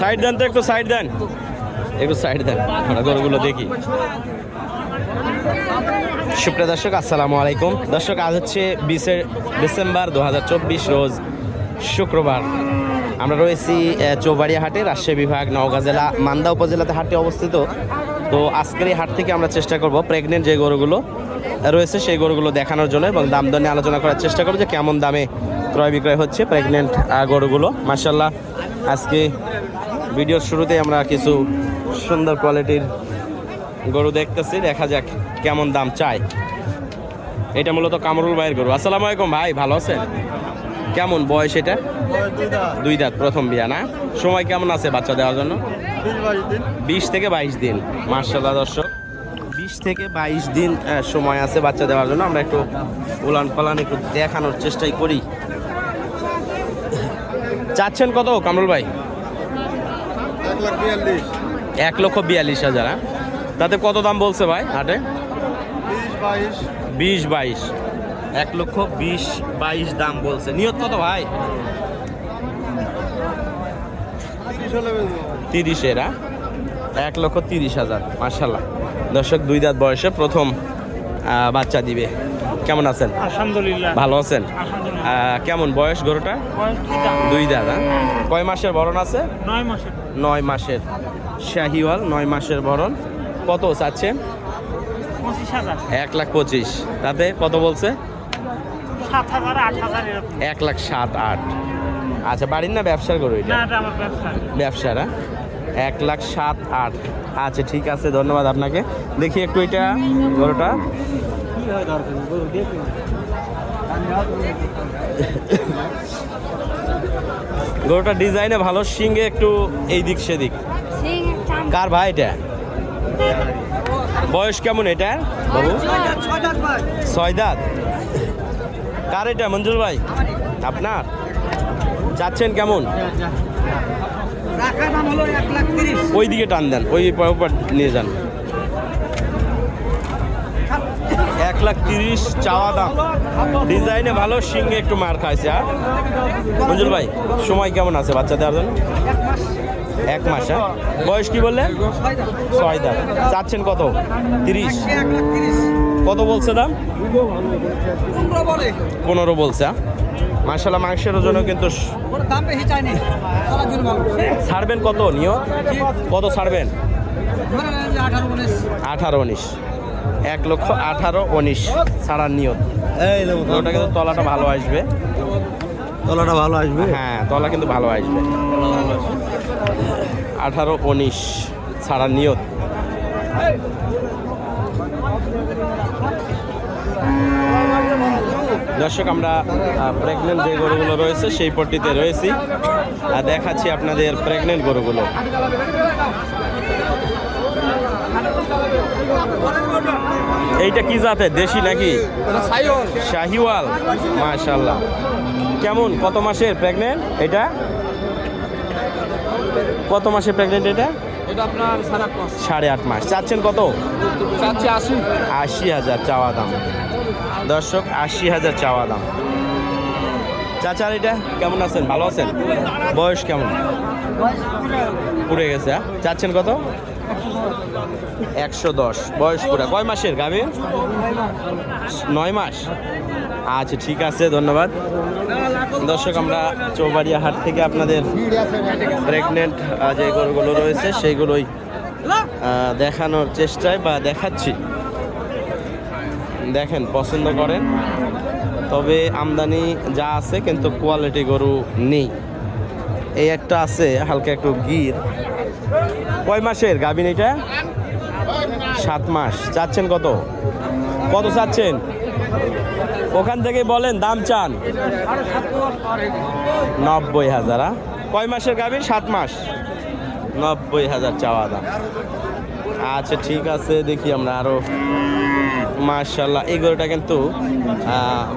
Side দেন তো একটু, side দেন। একটু সাইড দেন, আমরা গরুগুলো দেখি। সুপ্রিয় দর্শক, আসসালামু আলাইকুম। দর্শক, আজ হচ্ছে বিশে ডিসেম্বর দুহাজার চব্বিশ রোজ শুক্রবার। আমরা রয়েছি চৌবাড়িয়া হাটে, রাজশাহী বিভাগ, নওগাঁ জেলা, মান্দা উপজেলাতে হাটটি অবস্থিত। তো আজকের এই হাট থেকে আমরা চেষ্টা করব প্রেগনেন্ট যে গরুগুলো রয়েছে, সেই গরুগুলো দেখানোর জন্য এবং দাম দর নিয়ে আলোচনা করার চেষ্টা করব যে কেমন দামে ক্রয় বিক্রয় হচ্ছে প্রেগনেন্ট গরুগুলো। মার্শাল্লাহ আজকে ভিডিওর শুরুতে আমরা কিছু সুন্দর কোয়ালিটির গরু দেখতেছি, দেখা যাক কেমন দাম চাই এটা মূলত কামরুল ভাইয়ের গরু। আসসালামু আলাইকুম ভাই, ভালো আছেন? কেমন বয়স এটা? দুই দাঁত, প্রথম বিয়া, না? সময় কেমন আছে বাচ্চা দেওয়ার জন্য? বিশ থেকে বাইশ দিন মার্শাল্লাহ দর্শক। বিশ থেকে বাইশ দিন সময় আছে বাচ্চা দেওয়ার জন্য। আমরা একটু উলান পালান একটু দেখানোর চেষ্টাই করি। চাচ্ছেন কত কামরুল ভাই? এক লক্ষ বিয়াল্লিশ হাজার হ্যাঁ? তাতে কত দাম বলছে ভাই হাটে? বিশ বাইশ। এক লক্ষ বিশ বাইশ দাম বলছে। নিয়ত কত ভাই। তিরিশের হ্যাঁ? এক লক্ষ তিরিশ হাজার মার্শাল্লাহ দর্শক দুই দাঁত বয়সে প্রথম বাচ্চা দিবে। কেমন আছেন? আলহামদুলিল্লাহ। ভালো আছেন? কেমন বয়স গরুটা? দুই দাঁত। হ্যাঁ? কয় মাসের বরণ আছে? নয় মাসের নয় মাসের। শাহিওয়াল নয় মাসের বরণ কত চাচ্ছেন? এক লাখ পঁচিশ। তাতে কত বলছে? এক লাখ সাত আট। আচ্ছা বাড়ির না ব্যবসার গরু এটা? না ব্যবসা ব্যবসারা। এক লাখ সাত আট। আচ্ছা ঠিক আছে ধন্যবাদ আপনাকে। দেখি একটু এটা গরুটা। গরুটা ডিজাইনে ভালো সিংহে একটু এই দিক সেদিক কার ভাই এটা? বয়স কেমন এটা? বাবু? ছয় দাঁত। কার এটা মঞ্জুর ভাই? আপনার? যাচ্ছেন কেমন? ওই দিকে টান দেন ওই নিয়ে যান এক লাখ তিরিশ চাওয়া দাম। ডিজাইনে ভালো সিংহে একটু মার খাইছে আর মঞ্জুর ভাই, সময় কেমন আছে বাচ্চা দেওয়ার জন্য এক মাস হ্যাঁ? বয়স কি বললেন? ছয় দাম চাচ্ছেন কত? তিরিশ। এক কত বলছে দাম? পনেরো বলছে হ্যাঁ? মার্শাল্লাহ মাংসের ওজনও কিন্তু ছাড়বেন কত, নিয়ত? কত ছাড়বেন? আঠারো, উনিশ। এক লক্ষ আঠারো উনিশ ছাড়ার নিয়ত। ওটা কিন্তু তলাটা ভালো আসবে। তলাটা ভালো আসবে? হ্যাঁ তলা কিন্তু ভালো আসবে। আঠারো উনিশ ছাড়ার নিয়ত। দর্শক আমরা প্রেগনেন্ট যে গরুগুলো রয়েছে সেই পট্টিতে রয়েছি। আর দেখাচ্ছি আপনাদের প্রেগনেন্ট গরুগুলো। এইটা কি জাতের দেশি নাকি? শাহিওয়াল। মাশাল্লাহ কেমন? কত মাসের প্রেগনেন্ট এটা? কত মাসের প্রেগনেন্ট এটা? এটা সাড়ে আট মাস। সাড়ে আট মাস। চাচ্ছেন কত? আশি। হাজার চাওয়া দাম। দর্শক আশি হাজার চাওয়া দাম। চাচার এটা কেমন আছেন? ভালো আছেন? বয়স কেমন? পুড়ে গেছে হ্যাঁ? চাচ্ছেন কত? একশো দশ। বয়স পুরা। কয় মাসের গাভী? নয় মাস। আচ্ছা ঠিক আছে, ধন্যবাদ। দর্শক, আমরা চৌবাড়িয়া হাট থেকে আপনাদের প্রেগনেন্ট যে গরুগুলো রয়েছে, সেইগুলোই দেখানোর চেষ্টায় বা দেখাচ্ছি। দেখেন, পছন্দ করেন। তবে আমদানি যা আছে, কিন্তু কোয়ালিটি গরু নেই। এই একটা আছে, হালকা একটু গির। কয় মাসের গাভিন এটা? সাত মাস। চাচ্ছেন কত? কত চাচ্ছেন? ওখান থেকে বলেন দাম চান। নব্বই হাজার? কয় মাসের গাভিন সাত মাস। নব্বই হাজার চাওয়া দাম। আচ্ছা ঠিক আছে, দেখি আমরা আরও। মার্শাল্লাহ এই গরুটা কিন্তু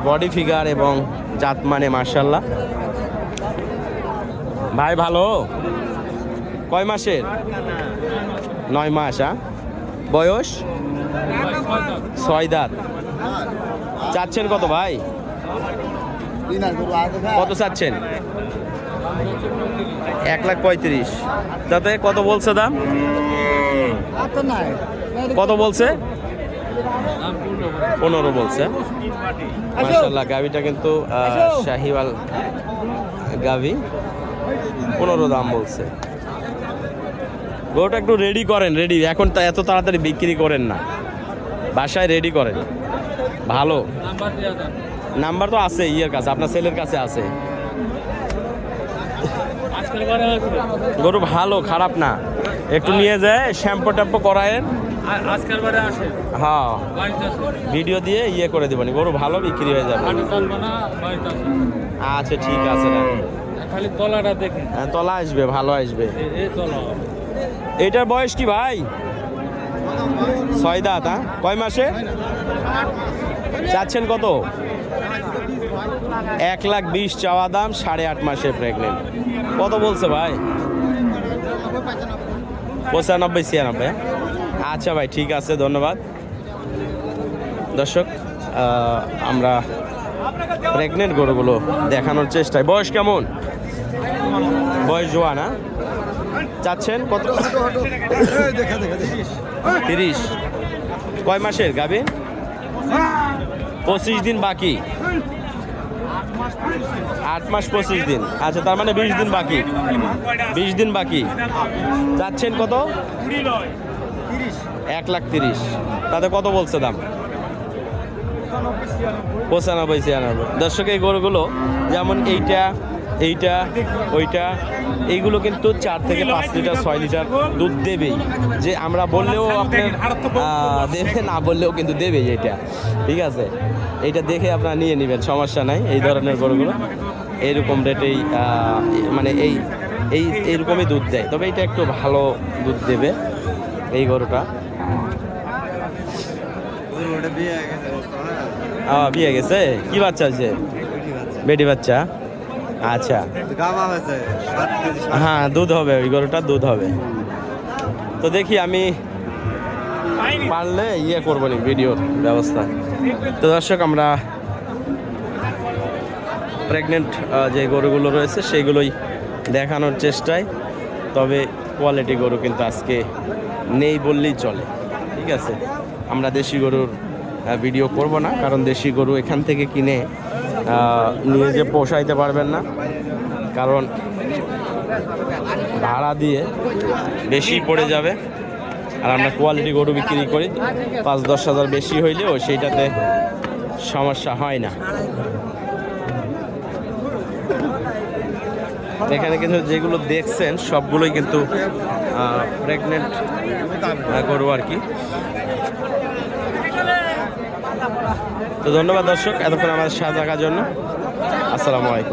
বডি ফিগার এবং জাত মানে মার্শাল্লাহ ভাই, ভালো? কয় মাসের? নয় মাস হ্যাঁ বয়স? ছয় দাঁত। চাচ্ছেন কত ভাই? কত চাচ্ছেন? এক লাখ পঁয়ত্রিশ। তাতে কত বলছে দাম? কত বলছে? পনেরো বলছে। মার্শাল্লাহ গাভিটা কিন্তু শাহিওয়াল গাভি। পনেরো দাম বলছে। গরুটা একটু রেডি করেন রেডি এখন তা এত তাড়াতাড়ি বিক্রি করেন না। বাসায় রেডি করেন। ভালো। নাম্বার তো আছে ইয়ের কাছে আপনার ছেলের কাছে আছে। গরু ভালো খারাপ না। একটু নিয়ে যায় শ্যাম্পু ট্যাম্পু করায়েন। হ্যাঁ। ভিডিও দিয়ে ইয়ে করে দেবেন। গরু ভালো বিক্রি হয়ে যাবে। আচ্ছা ঠিক আছে। খালি তলাটা দেখেন। হ্যাঁ, তলা আসবে ভালো আসবে। তলা। এটার বয়স কি ভাই? ছয় দাঁত হ্যাঁ? কয় মাসে? চাচ্ছেন কত? এক লাখ বিশ চাওয়া দাম, সাড়ে আট মাসে প্রেগনেন্ট কত বলছে ভাই? পঁচানব্বই, ছিয়ানব্বই হ্যাঁ? আচ্ছা ভাই, ঠিক আছে, ধন্যবাদ। দর্শক আমরা প্রেগনেন্ট গরুগুলো দেখানোর চেষ্টায়। বয়স কেমন? বয়স জোয়া না চাচ্ছেন কত তিরিশ। কয় মাসের, গাবে? পঁচিশ দিন বাকি। আট মাস পঁচিশ দিন। আচ্ছা তার মানে বিশ দিন বাকি। বিশ দিন বাকি। যাচ্ছেন কত? এক লাখ তিরিশ। তাতে কত বলছে দাম? পঁচানব্বই, ছিয়ানব্বই। দর্শক, এই গরুগুলো যেমন এইটা এইটা ওইটা এইগুলো কিন্তু চার থেকে পাঁচ লিটার ছয় লিটার দুধ দেবেই। যে আমরা বললেও আপনার দেবে না বললেও কিন্তু দেবেই এটা। ঠিক আছে? এইটা দেখে আপনারা নিয়ে নেবেন সমস্যা নাই এই ধরনের গরুগুলো। এইরকম রেটেই মানে এই এই এইরকমই দুধ দেয়। তবে এটা একটু ভালো দুধ দেবে এই গরুটা। বিয়ে গেছে কি বাচ্চা আছে বেটি বাচ্চা? আচ্ছা। হ্যাঁ দুধ হবে, ওই গরুটার দুধ হবে। তো দেখি আমি পারলে ইয়ে করব নি, ভিডিওর ব্যবস্থা। তো দর্শক, আমরা প্রেগনেন্ট যে গরুগুলো রয়েছে, সেগুলোই দেখানোর চেষ্টায়। তবে কোয়ালিটি গরু কিন্তু আজকে নেই বললেই চলে। ঠিক আছে? আমরা দেশি গরুর ভিডিও করব না, কারণ দেশি গরু এখান থেকে কিনে নিয়ে যে পোষাইতে পারবেন না। কারণ ভাড়া দিয়ে বেশি পড়ে যাবে। আর আমরা কোয়ালিটি গরু বিক্রি করি, পাঁচ দশ হাজার বেশি হইলেও সেইটাতে সমস্যা হয় না। এখানে কিন্তু যেগুলো দেখছেন, সবগুলোই কিন্তু প্রেগনেন্ট গরু আর কি। তো ধন্যবাদ দর্শক এতক্ষণ আমাদের সাথে থাকার জন্য। আসসালামু আলাইকুম।